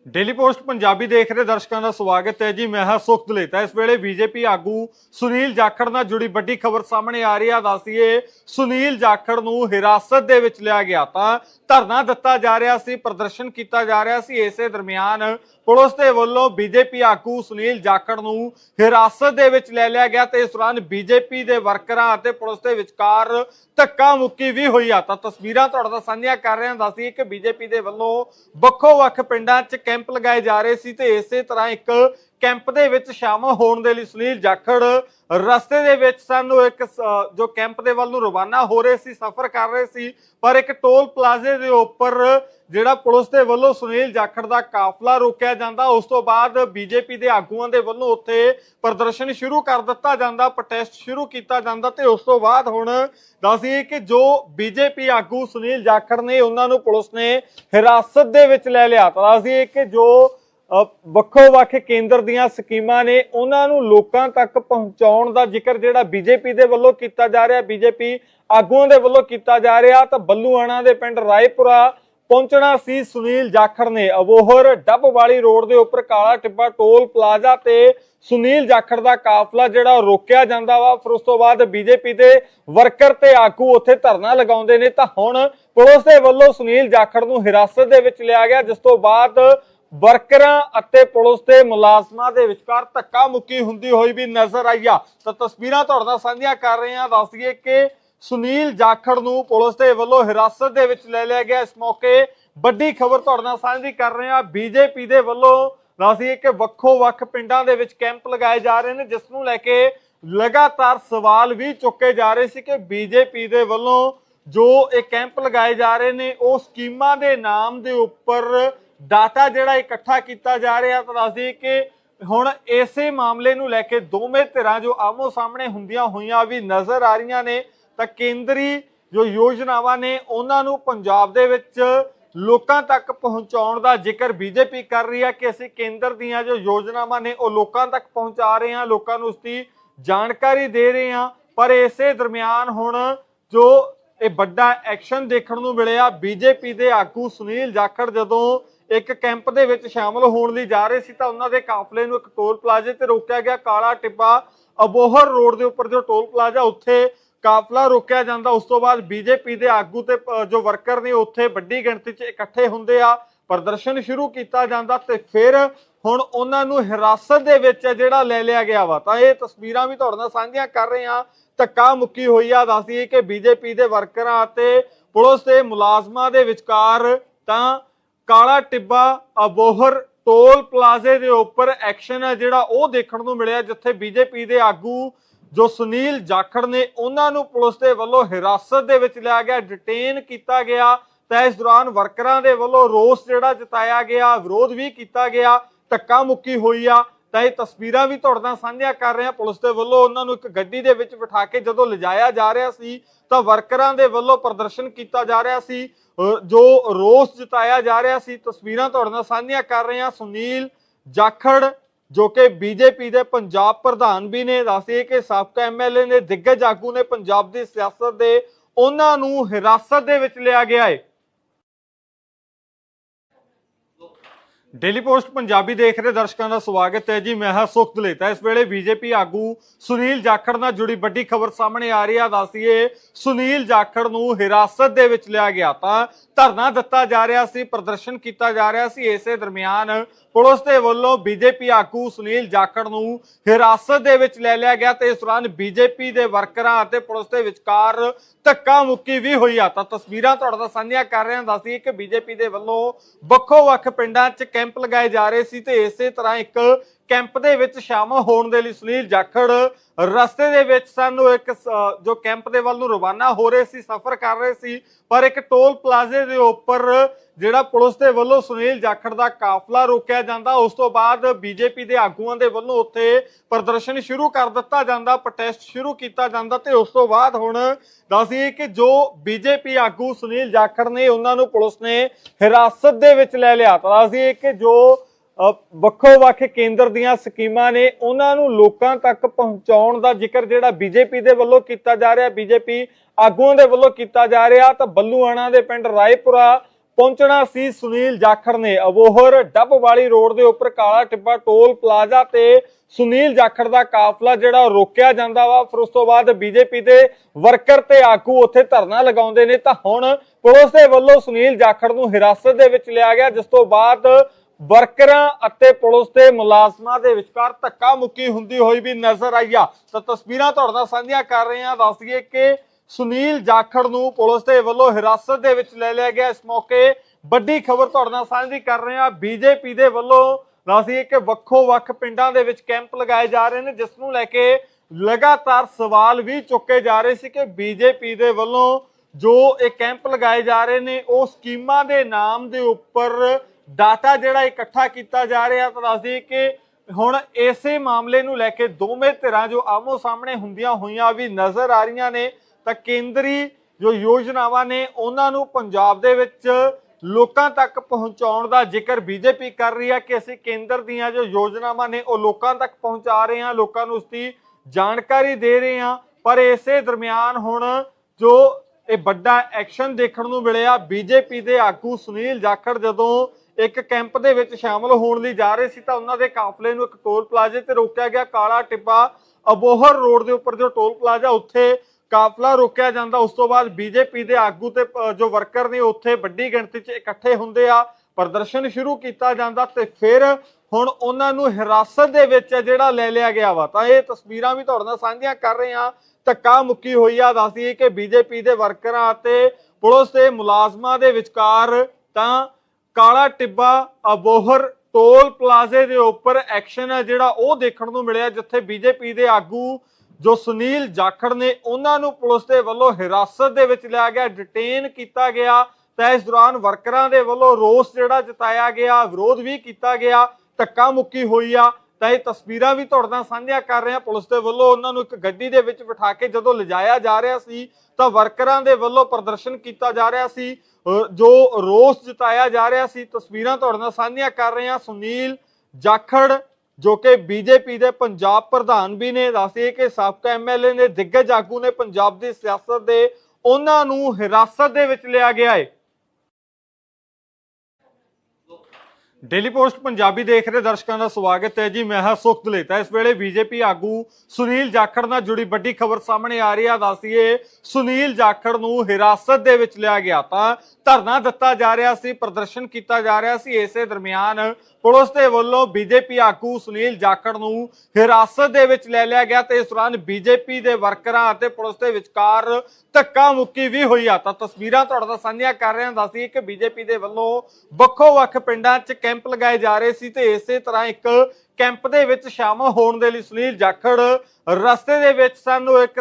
ਡੇਲੀ ਪੋਸਟ ਪੰਜਾਬੀ ਦੇਖ ਰਹੇ ਦਰਸ਼ਕਾਂ ਦਾ ਸਵਾਗਤ ਹੈ ਜੀ, ਮੈਂ ਹਾਂ ਸੁਖ ਇਸ ਵੇਲੇ ਬੀਜੇਪੀ ਆਗੂ ਸੁਨੀਲ ਜਾਖੜ ਨਾਲ ਜੁੜੀ ਵੱਡੀ ਖਬਰ ਸਾਹਮਣੇ ਆ ਰਹੀ ਆ ਦੱਸੀਏ ਸੁਨੀਲ ਜਾਖੜ ਨੂੰ ਹਿਰਾਸਤ ਦੇ ਵਿੱਚ ਲਿਆ ਗਿਆ ਤਾਂ ਧਰਨਾ ਦਿੱਤਾ ਜਾ ਰਿਹਾ ਸੀ, ਪ੍ਰਦਰਸ਼ਨ ਕੀਤਾ ਜਾ ਰਿਹਾ ਸੀ। ਇਸੇ ਦਰਮਿਆਨ ਪੁਲਿਸ ਦੇ ਵੱਲੋਂ ਬੀਜੇਪੀ ਆਗੂ ਸੁਨੀਲ ਜਾਖੜ ਨੂੰ ਹਿਰਾਸਤ ਦੇ ਵਿੱਚ ਲੈ ਲਿਆ ਗਿਆ ਤੇ ਇਸ ਦੌਰਾਨ ਬੀਜੇਪੀ ਦੇ ਵਰਕਰਾਂ ਅਤੇ ਪੁਲਿਸ ਦੇ ਵਿਚਕਾਰ ਧੱਕਾ ਮੁੱਕੀ ਵੀ ਹੋਈ ਆ। ਤਾਂ ਤਸਵੀਰਾਂ ਤੁਹਾਡੇ ਨਾਲ ਸਾਂਝੀਆਂ ਕਰ ਰਹੇ ਹਾਂ। ਦੱਸਦੀ ਕਿ ਬੀਜੇਪੀ ਦੇ ਵੱਲੋਂ ਵੱਖੋ ਵੱਖ ਪਿੰਡਾਂ 'ਚ ਕੈਂਪ ਲਗਾਏ ਜਾ ਰਹੇ ਸੀ ਤੇ ਇਸੇ ਤਰ੍ਹਾਂ ਇੱਕ ਕੈਂਪ ਦੇ ਵਿੱਚ ਸ਼ਾਮਲ ਹੋਣ ਦੇ ਲਈ ਸੁਨੀਲ ਜਾਖੜ ਰਸਤੇ ਦੇ ਵਿੱਚ ਸਾਨੂੰ। ਇੱਕ ਜੋ ਕੈਂਪ ਦੇ ਵੱਲ ਨੂੰ ਰਵਾਨਾ ਹੋ ਰਹੇ ਸੀ, ਸਫ਼ਰ ਕਰ ਰਹੇ ਸੀ, ਪਰ ਇੱਕ ਟੋਲ ਪਲਾਜ਼ੇ ਦੇ ਉੱਪਰ ਜਿਹੜਾ ਪੁਲਿਸ ਦੇ ਵੱਲੋਂ ਸੁਨੀਲ ਜਾਖੜ ਦਾ ਕਾਫਲਾ ਰੋਕਿਆ ਜਾਂਦਾ ਉਸ ਤੋਂ ਬਾਅਦ ਬੀਜੇਪੀ ਦੇ ਆਗੂਆਂ ਦੇ ਵੱਲੋਂ ਉੱਥੇ ਪ੍ਰਦਰਸ਼ਨ ਸ਼ੁਰੂ ਕਰ ਦਿੱਤਾ ਜਾਂਦਾ ਪ੍ਰੋਟੈਸਟ ਸ਼ੁਰੂ ਕੀਤਾ ਜਾਂਦਾ ਤੇ ਉਸ ਤੋਂ ਬਾਅਦ ਹੁਣ ਦੱਸੀਏ ਕਿ ਜੋ ਬੀਜੇਪੀ ਆਗੂ ਸੁਨੀਲ ਜਾਖੜ ਨੇ ਉਹਨਾਂ ਨੂੰ ਪੁਲਿਸ ਨੇ ਹਿਰਾਸਤ ਦੇ ਵਿੱਚ ਲੈ ਲਿਆ। ਤਾਂ ਦੱਸੀਏ ਕਿ ਜੋ ਅ, ਵੱਖੋ ਵੱਖ ਕੇਂਦਰ ਦੀਆਂ ਸਕੀਮਾਂ ਨੇ ਉਹਨਾਂ ਨੂੰ ਲੋਕਾਂ ਤੱਕ ਪਹੁੰਚਾਉਣ ਦਾ ਜ਼ਿਕਰ ਜਿਹੜਾ ਬੀਜੇਪੀ ਦੇ ਵੱਲੋਂ ਕੀਤਾ ਜਾ ਰਿਹਾ ਬੀਜੇਪੀ ਆਗੂਆਂ ਦੇ ਵੱਲੋਂ ਕੀਤਾ ਜਾ ਰਿਹਾ ਤਾਂ ਬੱਲੂਆਣਾ ਦੇ ਪਿੰਡ ਰਾਏਪੁਰਾ ਪਹੁੰਚਣਾ ਸੀ ਸੁਨੀਲ ਜਾਖੜ ਨੇ। ਅਬੋਹਰ ਡੱਬ ਵਾਲੀ ਰੋਡ ਦੇ ਉੱਪਰ ਕਾਲਾ ਟਿੱਬਾ ਟੋਲ ਪਲਾਜ਼ਾ ਤੇ ਸੁਨੀਲ ਜਾਖੜ ਦਾ ਕਾਫਲਾ ਜਿਹੜਾ ਰੋਕਿਆ ਜਾਂਦਾ ਵਾ। ਫਿਰ ਉਸ ਤੋਂ ਬਾਅਦ ਬੀਜੇਪੀ ਦੇ ਵਰਕਰ ਤੇ ਆਗੂ ਉੱਥੇ ਧਰਨਾ ਲਗਾਉਂਦੇ ਨੇ। ਤਾਂ ਹੁਣ ਪੁਲਿਸ ਦੇ ਵੱਲੋਂ ਸੁਨੀਲ ਜਾਖੜ ਨੂੰ ਹਿਰਾਸਤ ਦੇ ਵਿੱਚ ਲਿਆ ਗਿਆ, ਜਿਸ ਤੋਂ ਬਾਅਦ ਵਰਕਰਾਂ ਅਤੇ ਪੁਲਿਸ ਦੇ ਮੁਲਾਜ਼ਮਾਂ ਦੇ ਵਿਚਕਾਰ ਧੱਕਾ ਮੁੱਕੀ ਹੁੰਦੀ ਹੋਈ ਵੀ ਨਜ਼ਰ ਆਈ ਆ। ਤਾਂ ਤਸਵੀਰਾਂ ਤੁਹਾਡੇ ਨਾਲ ਸਾਂਝੀਆਂ ਕਰ ਰਹੇ ਹਾਂ। ਦੱਸ ਦਈਏ ਕਿ ਸੁਨੀਲ ਜਾਖੜ ਨੂੰ ਪੁਲਿਸ ਦੇ ਵੱਲੋਂ ਹਿਰਾਸਤ ਦੇ ਵਿੱਚ ਲੈ ਲਿਆ ਗਿਆ। ਇਸ ਮੌਕੇ ਵੱਡੀ ਖਬਰ ਤੁਹਾਡੇ ਨਾਲ ਸਾਂਝੀ ਕਰ ਰਹੇ ਹਾਂ। ਬੀਜੇਪੀ ਦੇ ਵੱਲੋਂ ਦੱਸਦੀ ਕਿ ਵੱਖੋ ਵੱਖ ਪਿੰਡਾਂ ਦੇ ਵਿੱਚ ਕੈਂਪ ਲਗਾਏ ਜਾ ਰਹੇ ਨੇ, ਜਿਸ ਨੂੰ ਲੈ ਕੇ ਲਗਾਤਾਰ ਸਵਾਲ ਵੀ ਚੁੱਕੇ ਜਾ ਰਹੇ ਸੀ ਕਿ ਬੀਜੇਪੀ ਦੇ ਵੱਲੋਂ ਜੋ ਇਹ ਕੈਂਪ ਲਗਾਏ ਜਾ ਰਹੇ ਨੇ, ਉਹ ਸਕੀਮਾਂ ਦੇ ਨਾਮ ਦੇ ਉੱਪਰ ਡਾਟਾ ਜਿਹੜਾ ਇਕੱਠਾ ਕੀਤਾ ਜਾ ਰਿਹਾ। ਤਾਂ ਦੱਸਦੀ ਕਿ ਹੁਣ ਇਸੇ ਮਾਮਲੇ ਨੂੰ ਲੈ ਕੇ ਦੋਵੇਂ ਧਿਰਾਂ ਜੋ ਆਮੋ ਸਾਹਮਣੇ ਹੁੰਦੀਆਂ ਹੋਈਆਂ ਵੀ ਨਜ਼ਰ ਆ ਰਹੀਆਂ ਨੇ। ਤਾਂ ਕੇਂਦਰੀ ਜੋ ਯੋਜਨਾਵਾਂ ਨੇ ਉਹਨਾਂ ਨੂੰ ਪੰਜਾਬ ਦੇ ਵਿੱਚ ਲੋਕਾਂ ਤੱਕ ਪਹੁੰਚਾਉਣ ਦਾ ਜ਼ਿਕਰ ਬੀਜੇਪੀ ਕਰ ਰਹੀ ਹੈ ਕਿ ਅਸੀਂ ਕੇਂਦਰ ਦੀਆਂ ਜੋ ਯੋਜਨਾਵਾਂ ਨੇ ਉਹ ਲੋਕਾਂ ਤੱਕ ਪਹੁੰਚਾ ਰਹੇ ਹਾਂ, ਲੋਕਾਂ ਨੂੰ ਉਸ ਦੀ ਜਾਣਕਾਰੀ ਦੇ ਰਹੇ ਹਾਂ। ਪਰ ਇਸੇ ਦਰਮਿਆਨ ਹੁਣ ਜੋ ਇਹ ਵੱਡਾ ਐਕਸ਼ਨ ਦੇਖਣ ਨੂੰ ਮਿਲਿਆ, ਬੀਜੇਪੀ ਦੇ ਆਗੂ ਸੁਨੀਲ ਜਾਖੜ ਜਦੋਂ ਇੱਕ ਕੈਂਪ ਦੇ ਵਿੱਚ ਸ਼ਾਮਲ ਹੋਣ ਲਈ ਜਾ ਰਹੇ ਸੀ ਤਾਂ ਉਹਨਾਂ ਦੇ ਕਾਫਲੇ ਨੂੰ ਇੱਕ ਟੋਲ ਪਲਾਜ਼ੇ ਤੇ ਰੋਕਿਆ ਗਿਆ। ਕਾਲਾ ਟਿੱਬਾ ਅਬੋਹਰ ਰੋਡ ਦੇ ਉੱਪਰ ਜੋ ਟੋਲ ਪਲਾਜ਼ਾ, ਉੱਥੇ ਕਾਫਲਾ ਰੋਕਿਆ ਜਾਂਦਾ। ਉਸ ਤੋਂ ਬਾਅਦ ਬੀਜੇਪੀ ਦੇ ਆਗੂ ਤੇ ਜੋ ਵਰਕਰ ਨੇ ਉੱਥੇ ਵੱਡੀ ਗਿਣਤੀ 'ਚ ਇਕੱਠੇ ਹੁੰਦੇ ਆ, ਪ੍ਰਦਰਸ਼ਨ ਸ਼ੁਰੂ ਕੀਤਾ ਜਾਂਦਾ ਤੇ ਫਿਰ ਹੁਣ ਉਹਨਾਂ ਨੂੰ ਹਿਰਾਸਤ ਦੇ ਵਿੱਚ ਜਿਹੜਾ ਲੈ ਲਿਆ ਗਿਆ ਵਾ। ਤਾਂ ਇਹ ਤਸਵੀਰਾਂ ਵੀ ਤੁਹਾਡੇ ਨਾਲ ਸਾਂਝੀਆਂ ਕਰ ਰਹੇ ਹਾਂ। ਧੱਕਾ ਮੁੱਕੀ ਹੋਈ ਆ। ਦੱਸਦੀ ਕਿ ਬੀਜੇਪੀ ਦੇ ਵਰਕਰਾਂ ਅਤੇ ਪੁਲਿਸ ਦੇ ਮੁਲਾਜ਼ਮਾਂ ਦੇ ਵਿਚਕਾਰ ਤਾਂ ਕਾਲਾ ਟਿੱਬਾ ਅਬੋਹਰ ਟੋਲ ਪਲਾਜ਼ੇ ਦੇ ਉੱਪਰ ਐਕਸ਼ਨ ਹੈ ਜਿਹੜਾ ਉਹ ਦੇਖਣ ਨੂੰ ਮਿਲਿਆ, ਜਿੱਥੇ ਬੀਜੇਪੀ ਦੇ ਆਗੂ ਜੋ ਸੁਨੀਲ ਜਾਖੜ ਨੇ ਉਹਨਾਂ ਨੂੰ ਪੁਲਿਸ ਦੇ ਵੱਲੋਂ ਹਿਰਾਸਤ ਦੇ ਵਿੱਚ ਲਿਆ ਗਿਆ ਡਿਟੇਨ ਕੀਤਾ ਗਿਆ। ਤਾਂ ਇਸ ਦੌਰਾਨ ਵਰਕਰਾਂ ਦੇ ਵੱਲੋਂ ਰੋਸ ਜਿਹੜਾ ਜਤਾਇਆ ਗਿਆ, ਵਿਰੋਧ ਵੀ ਕੀਤਾ ਗਿਆ, ਧੱਕਾ ਮੁੱਕੀ ਹੋਈ ਆ। ਤਾਂ ਇਹ ਤਸਵੀਰਾਂ ਵੀ ਤੁਹਾਡੇ ਨਾਲ ਸਾਂਝੀਆਂ ਕਰ ਰਹੇ ਹਾਂ। ਪੁਲਿਸ ਦੇ ਵੱਲੋਂ ਉਹਨਾਂ ਨੂੰ ਇੱਕ ਗੱਡੀ ਦੇ ਵਿੱਚ ਬਿਠਾ ਕੇ ਜਦੋਂ ਲਿਜਾਇਆ ਜਾ ਰਿਹਾ ਸੀ, ਤਾਂ ਵਰਕਰਾਂ ਦੇ ਵੱਲੋਂ ਪ੍ਰਦਰਸ਼ਨ ਕੀਤਾ ਜਾ ਰਿਹਾ ਸੀ। ਜੋ ਰੋਸ ਜਤਾਇਆ ਜਾ ਰਿਹਾ ਸੀ, ਤਸਵੀਰਾਂ ਤੁਹਾਡੇ ਨਾਲ ਸਾਂਝੀਆਂ ਕਰ ਰਹੇ ਹਾਂ। ਸੁਨੀਲ ਜਾਖੜ ਜੋ ਕਿ ਬੀਜੇਪੀ ਦੇ ਪੰਜਾਬ ਪ੍ਰਧਾਨ ਵੀ ਨੇ ਦੱਸਿਏ ਕਿ ਸਾਬਕਾ ਐਮਐਲਏ ਨੇ ਦਿੱਗਜ ਆਗੂ ਨੇ ਪੰਜਾਬ ਦੀ ਸਿਆਸਤ ਦੇ ਉਹਨਾਂ ਨੂੰ ਹਿਰਾਸਤ ਦੇ ਵਿੱਚ ਲਿਆ ਗਿਆ ਹੈ। ਡੇਲੀ ਪੋਸਟ ਪੰਜਾਬੀ ਦੇਖ ਰਹੇ ਦਰਸ਼ਕਾਂ ਦਾ ਸਵਾਗਤ ਹੈ ਜੀ। ਮੈਂ ਹਾਂ ਸੁਖ ਦਲੇਤਾ ਇਸ ਵੇਲੇ ਬੀਜੇਪੀ ਆਗੂ ਸੁਨੀਲ ਜਾਖੜ ਨਾਲ ਜੁੜੀ ਵੱਡੀ ਖਬਰ ਸਾਹਮਣੇ ਆ ਰਹੀ ਆ ਦੱਸੀਏ ਸੁਨੀਲ ਜਾਖੜ ਨੂੰ ਹਿਰਾਸਤ ਦੇ ਵਿੱਚ ਲਿਆ ਗਿਆ ਤਾਂ ਧਰਨਾ ਦਿੱਤਾ ਜਾ ਰਿਹਾ ਸੀ, ਪ੍ਰਦਰਸ਼ਨ ਕੀਤਾ ਜਾ ਰਿਹਾ ਸੀ। ਇਸੇ ਦਰਮਿਆਨ ਪੁਲਿਸ ਦੇ ਵੱਲੋਂ ਬੀਜੇਪੀ ਆਗੂ ਸੁਨੀਲ ਜਾਖੜ ਨੂੰ ਹਿਰਾਸਤ ਦੇ ਵਿੱਚ ਲੈ ਲਿਆ ਗਿਆ ਤੇ ਇਸ ਦੌਰਾਨ ਬੀਜੇਪੀ ਦੇ ਵਰਕਰਾਂ ਅਤੇ ਪੁਲਿਸ ਦੇ ਵਿਚਕਾਰ ਧੱਕਾ ਮੁੱਕੀ ਵੀ ਹੋਈ ਆ। ਤਾਂ ਤਸਵੀਰਾਂ ਤੁਹਾਡੇ ਨਾਲ ਸਾਂਝੀਆਂ ਕਰ ਰਹੇ। ਹਾਂ ਦੱਸਦੀ ਕਿ ਬੀਜੇਪੀ ਦੇ ਵੱਲੋਂ ਵੱਖੋ ਵੱਖ ਪਿੰਡਾਂ 'ਚ ਕੈਂਪ ਲਗਾਏ ਜਾ ਰਹੇ ਸੀ ਤੇ ਇਸੇ ਤਰ੍ਹਾਂ ਇੱਕ ਕੈਂਪ ਦੇ ਵਿੱਚ ਸ਼ਾਮਲ ਹੋਣ ਦੇ ਲਈ ਸੁਨੀਲ ਜਾਖੜ ਰਸਤੇ ਦੇ ਵਿੱਚ ਸਾਨੂੰ। ਇੱਕ ਜੋ ਕੈਂਪ ਦੇ ਵੱਲ ਨੂੰ ਰਵਾਨਾ ਹੋ ਰਹੇ ਸੀ, ਸਫ਼ਰ ਕਰ ਰਹੇ ਸੀ, ਪਰ ਇੱਕ ਟੋਲ ਪਲਾਜ਼ੇ ਦੇ ਉੱਪਰ ਜਿਹੜਾ ਪੁਲਿਸ ਦੇ ਵੱਲੋਂ ਸੁਨੀਲ ਜਾਖੜ ਦਾ ਕਾਫਲਾ ਰੋਕਿਆ ਜਾਂਦਾ, ਉਸ ਤੋਂ ਬਾਅਦ ਬੀਜੇਪੀ ਦੇ ਆਗੂਆਂ ਦੇ ਵੱਲੋਂ ਉੱਥੇ ਪ੍ਰਦਰਸ਼ਨ ਸ਼ੁਰੂ ਕਰ ਦਿੱਤਾ ਜਾਂਦਾ, ਪ੍ਰੋਟੈਸਟ ਸ਼ੁਰੂ ਕੀਤਾ ਜਾਂਦਾ ਤੇ ਉਸ ਤੋਂ ਬਾਅਦ ਹੁਣ ਦੱਸੀਏ ਕਿ ਜੋ ਬੀਜੇਪੀ ਆਗੂ ਸੁਨੀਲ ਜਾਖੜ ਨੇ, ਉਹਨਾਂ ਨੂੰ ਪੁਲਿਸ ਨੇ ਹਿਰਾਸਤ ਦੇ ਵਿੱਚ ਲੈ ਲਿਆ। ਤਾਂ ਦੱਸੀਏ ਕਿ ਜੋ ਵੱਖੋ ਵੱਖ ਕੇਂਦਰ ਦੀਆਂ ਸਕੀਮਾਂ ਨੇ ਉਹਨਾਂ ਨੂੰ ਲੋਕਾਂ ਤੱਕ ਪਹੁੰਚਾਉਣ ਦਾ ਜ਼ਿਕਰ ਜਿਹੜਾ ਬੀਜੇਪੀ ਦੇ ਵੱਲੋਂ ਕੀਤਾ ਜਾ ਰਿਹਾ, ਬੀਜੇਪੀ ਆਗੂਆਂ ਦੇ ਵੱਲੋਂ ਕੀਤਾ ਜਾ ਰਿਹਾ, ਤਾਂ ਬੱਲੂਆਣਾ ਦੇ ਪਿੰਡ ਰਾਏਪੁਰਾ ਪਹੁੰਚਣਾ ਸੀ ਸੁਨੀਲ ਜਾਖੜ ਨੇ। ਅਬੋਹਰ ਡੱਬ ਵਾਲੀ ਰੋਡ ਦੇ ਉੱਪਰ ਕਾਲਾ ਟਿੱਬਾ ਟੋਲ ਪਲਾਜ਼ਾ ਤੇ ਸੁਨੀਲ ਜਾਖੜ ਦਾ ਕਾਫਲਾ ਜਿਹੜਾ ਰੋਕਿਆ ਜਾਂਦਾ ਵਾ, ਫਿਰ ਉਸ ਤੋਂ ਬਾਅਦ ਬੀਜੇਪੀ ਦੇ ਵਰਕਰ ਤੇ ਆਗੂ ਉੱਥੇ ਧਰਨਾ ਲਗਾਉਂਦੇ ਨੇ। ਤਾਂ ਹੁਣ ਪੁਲਿਸ ਦੇ ਵੱਲੋਂ ਸੁਨੀਲ ਜਾਖੜ ਨੂੰ ਹਿਰਾਸਤ ਦੇ ਵਿੱਚ ਲਿਆ ਗਿਆ, ਜਿਸ ਤੋਂ ਬਾਅਦ ਵਰਕਰਾਂ ਅਤੇ ਪੁਲਿਸ ਦੇ ਮੁਲਾਜ਼ਮਾਂ ਦੇ ਵਿਚਕਾਰ ਧੱਕਾ ਮੁੱਕੀ ਹੁੰਦੀ ਹੋਈ ਵੀ ਨਜ਼ਰ ਆਈ ਆ। ਤਾਂ ਤਸਵੀਰਾਂ ਤੁਹਾਡੇ ਨਾਲ ਸਾਂਝੀਆਂ ਕਰ ਰਹੇ ਹਾਂ। ਦੱਸ ਦਈਏ ਕਿ ਸੁਨੀਲ ਜਾਖੜ ਨੂੰ ਪੁਲਿਸ ਦੇ ਵੱਲੋਂ ਹਿਰਾਸਤ ਦੇ ਵਿੱਚ ਲੈ ਲਿਆ ਗਿਆ। ਇਸ ਮੌਕੇ ਵੱਡੀ ਖਬਰ ਤੁਹਾਡੇ ਨਾਲ ਸਾਂਝੀ ਕਰ ਰਹੇ ਹਾਂ। ਬੀਜੇਪੀ ਦੇ ਵੱਲੋਂ ਦੱਸੀਏ ਕਿ ਵੱਖੋ ਵੱਖ ਪਿੰਡਾਂ ਦੇ ਵਿੱਚ ਕੈਂਪ ਲਗਾਏ ਜਾ ਰਹੇ ਨੇ, ਜਿਸ ਨੂੰ ਲੈ ਕੇ ਲਗਾਤਾਰ ਸਵਾਲ ਵੀ ਚੁੱਕੇ ਜਾ ਰਹੇ ਸੀ ਕਿ ਬੀਜੇਪੀ ਦੇ ਵੱਲੋਂ ਜੋ ਇਹ ਕੈਂਪ ਲਗਾਏ ਜਾ ਰਹੇ ਨੇ, ਉਹ ਸਕੀਮਾਂ ਦੇ ਨਾਮ ਦੇ ਉੱਪਰ ਡਾਟਾ ਜਿਹੜਾ ਇਕੱਠਾ ਕੀਤਾ ਜਾ ਰਿਹਾ ਤਾਂ ਦੱਸਦੀ ਕਿ ਹੁਣ ਇਸੇ ਮਾਮਲੇ ਨੂੰ ਲੈ ਕੇ ਦੋਵੇਂ ਧਿਰਾਂ ਜੋ ਆਮੋ ਸਾਹਮਣੇ ਹੁੰਦੀਆਂ ਹੋਈਆਂ ਵੀ ਨਜ਼ਰ ਆ ਰਹੀਆਂ ਨੇ, ਤਾਂ ਕੇਂਦਰੀ ਜੋ ਯੋਜਨਾਵਾਂ ਨੇ, ਉਹਨਾਂ ਨੂੰ ਪੰਜਾਬ ਦੇ ਵਿੱਚ ਲੋਕਾਂ ਤੱਕ ਪਹੁੰਚਾਉਣ ਦਾ ਜ਼ਿਕਰ ਬੀਜੇਪੀ ਕਰ ਰਹੀ ਹੈ ਕਿ ਅਸੀਂ ਕੇਂਦਰ ਦੀਆਂ ਜੋ ਯੋਜਨਾਵਾਂ ਨੇ, ਉਹ ਲੋਕਾਂ ਤੱਕ ਪਹੁੰਚਾ ਰਹੇ ਹਾਂ, ਲੋਕਾਂ ਨੂੰ ਉਸ ਦੀ ਜਾਣਕਾਰੀ ਦੇ ਰਹੇ ਹਾਂ। ਪਰ ਇਸੇ ਦਰਮਿਆਨ ਹੁਣ ਜੋ ਇਹ ਵੱਡਾ ਐਕਸ਼ਨ ਦੇਖਣ ਨੂੰ ਮਿਲਿਆ, ਬੀਜੇਪੀ ਦੇ ਆਗੂ ਸੁਨੀਲ ਜਾਖੜ ਜਦੋਂ ਇੱਕ ਕੈਂਪ ਦੇ ਵਿੱਚ ਸ਼ਾਮਲ ਹੋਣ ਲਈ ਜਾ ਰਹੇ ਸੀ ਤਾਂ ਉਹਨਾਂ ਦੇ ਕਾਫਲੇ ਨੂੰ ਇੱਕ ਟੋਲ ਪਲਾਜ਼ੇ ਤੇ ਰੋਕਿਆ ਗਿਆ। ਕਾਲਾ ਟਿੱਬਾ ਅਬੋਹਰ ਰੋਡ ਦੇ ਉੱਪਰ ਜੋ ਟੋਲ ਪਲਾਜ਼ਾ, ਉੱਥੇ ਕਾਫਲਾ ਰੋਕਿਆ ਜਾਂਦਾ। ਉਸ ਤੋਂ ਬਾਅਦ ਬੀਜੇਪੀ ਦੇ ਆਗੂ ਤੇ ਜੋ ਵਰਕਰ ਨੇ, ਉੱਥੇ ਵੱਡੀ ਗਿਣਤੀ 'ਚ ਇਕੱਠੇ ਹੁੰਦੇ ਆ, ਪ੍ਰਦਰਸ਼ਨ ਸ਼ੁਰੂ ਕੀਤਾ ਜਾਂਦਾ ਤੇ ਫਿਰ ਹੁਣ ਉਹਨਾਂ ਨੂੰ ਹਿਰਾਸਤ ਦੇ ਵਿੱਚ ਜਿਹੜਾ ਲੈ ਲਿਆ ਗਿਆ ਵਾ। ਤਾਂ ਇਹ ਤਸਵੀਰਾਂ ਵੀ ਤੁਹਾਡੇ ਨਾਲ ਸਾਂਝੀਆਂ ਕਰ ਰਹੇ ਹਾਂ। ਧੱਕਾ ਮੁੱਕੀ ਹੋਈ ਆ। ਦੱਸਦੀ ਕਿ ਬੀਜੇਪੀ ਦੇ ਵਰਕਰਾਂ ਅਤੇ ਪੁਲਿਸ ਦੇ ਮੁਲਾਜ਼ਮਾਂ ਦੇ ਵਿਚਕਾਰ ਤਾਂ ਕਾਲਾ ਟਿੱਬਾ ਅਬੋਹਰ ਟੋਲ ਪਲਾਜ਼ੇ ਦੇ ਉੱਪਰ ਐਕਸ਼ਨ ਹੈ ਜਿਹੜਾ ਉਹ ਦੇਖਣ ਨੂੰ ਮਿਲਿਆ ਜਿੱਥੇ ਬੀਜੇਪੀ ਦੇ ਆਗੂ ਜੋ ਸੁਨੀਲ ਜਾਖੜ ਨੇ ਉਹਨਾਂ ਨੂੰ ਪੁਲਿਸ ਦੇ ਵੱਲੋਂ ਹਿਰਾਸਤ ਦੇ ਵਿੱਚ ਲਿਆ ਗਿਆ ਡਿਟੇਨ ਕੀਤਾ ਗਿਆ ਤਾਂ ਇਸ ਦੌਰਾਨ ਵਰਕਰਾਂ ਦੇ ਵੱਲੋਂ ਰੋਸ ਜਿਹੜਾ ਜਤਾਇਆ ਗਿਆ, ਵਿਰੋਧ ਵੀ ਕੀਤਾ ਗਿਆ, ਧੱਕਾ ਮੁੱਕੀ ਹੋਈ ਆ। ਤਾਂ ਇਹ ਤਸਵੀਰਾਂ ਵੀ ਤੁਹਾਡੇ ਨਾਲ ਸਾਂਝੀਆਂ ਕਰ ਰਹੇ ਹਾਂ। ਪੁਲਿਸ ਦੇ ਵੱਲੋਂ ਉਹਨਾਂ ਨੂੰ ਇੱਕ ਗੱਡੀ ਦੇ ਵਿੱਚ ਬਿਠਾ ਕੇ ਜਦੋਂ ਲਿਜਾਇਆ ਜਾ ਰਿਹਾ ਸੀ ਤਾਂ ਵਰਕਰਾਂ ਦੇ ਵੱਲੋਂ ਪ੍ਰਦਰਸ਼ਨ ਕੀਤਾ ਜਾ ਰਿਹਾ ਸੀ। ਜੋ ਰੋਸ ਜਤਾਇਆ ਜਾ ਰਿਹਾ ਸੀ, ਤਸਵੀਰਾਂ ਤੁਹਾਡੇ ਨਾਲ ਸਾਂਝੀਆਂ ਕਰ ਰਹੇ ਹਾਂ। ਸੁਨੀਲ ਜਾਖੜ, ਜੋ ਕਿ ਬੀਜੇਪੀ ਦੇ ਪੰਜਾਬ ਪ੍ਰਧਾਨ ਵੀ ਨੇ ਦੱਸਿਏ ਕਿ ਸਾਬਕਾ ਐਮਐਲਏ ਨੇ, ਦਿੱਗਜ ਆਗੂ ਨੇ, ਪੰਜਾਬ ਦੀ ਸਿਆਸਤ ਦੇ, ਉਹਨਾਂ ਨੂੰ ਹਿਰਾਸਤ ਦੇ ਵਿੱਚ ਲਿਆ ਗਿਆ ਹੈ ਡੇਲੀ ਪੋਸਟ ਪੰਜਾਬੀ ਦੇਖ ਰਹੇ ਦਰਸ਼ਕਾਂ ਦਾ ਸਵਾਗਤ ਹੈ ਜੀ। ਮੈਂ ਹਾਂ ਸੁਖ ਦਲੇਤਾ ਇਸ ਵੇਲੇ ਬੀਜੇਪੀ ਆਗੂ ਸੁਨੀਲ ਜਾਖੜ ਨਾਲ ਜੁੜੀ ਵੱਡੀ ਖਬਰ ਸਾਹਮਣੇ ਆ ਰਹੀ ਆ ਦੱਸੀਏ ਸੁਨੀਲ ਜਾਖੜ ਨੂੰ ਹਿਰਾਸਤ ਦੇ ਵਿੱਚ ਲਿਆ ਗਿਆ ਤਾਂ ਧਰਨਾ ਦਿੱਤਾ ਜਾ ਰਿਹਾ ਸੀ, ਪ੍ਰਦਰਸ਼ਨ ਕੀਤਾ ਜਾ ਰਿਹਾ ਸੀ। ਇਸੇ ਦਰਮਿਆਨ ਪੁਲਿਸ ਦੇ ਵੱਲੋਂ ਬੀਜੇਪੀ ਆਗੂ ਸੁਨੀਲ ਜਾਖੜ ਨੂੰ ਹਿਰਾਸਤ ਦੇ ਵਿੱਚ ਲੈ ਲਿਆ ਗਿਆ ਤੇ ਇਸ ਦੌਰਾਨ ਬੀਜੇਪੀ ਦੇ ਵਰਕਰਾਂ ਅਤੇ ਪੁਲਿਸ ਦੇ ਵਿਚਕਾਰ ਧੱਕਾ ਮੁੱਕੀ ਵੀ ਹੋਈ ਆ। ਤਾਂ ਤਸਵੀਰਾਂ ਤੁਹਾਡੇ ਨਾਲ ਸਾਂਝੀਆਂ ਕਰ ਰਹੇ ਹਾਂ ਦੱਸਦੀ ਕਿ ਬੀਜੇਪੀ ਦੇ ਵੱਲੋਂ ਵੱਖੋ ਵੱਖ ਪਿੰਡਾਂ 'ਚ ਕੈਂਪ ਲਗਾਏ ਜਾ ਰਹੇ ਸੀ ਤੇ ਇਸੇ ਤਰ੍ਹਾਂ ਇੱਕ ਕੈਂਪ ਦੇ ਵਿੱਚ ਸ਼ਾਮਲ ਹੋਣ ਦੇ ਲਈ ਸੁਨੀਲ ਜਾਖੜ ਰਸਤੇ ਦੇ ਵਿੱਚ ਸਾਨੂੰ। ਇੱਕ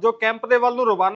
ਜੋ ਕੈਂਪ ਦੇ ਵੱਲ ਨੂੰ ਰਵਾਨਾ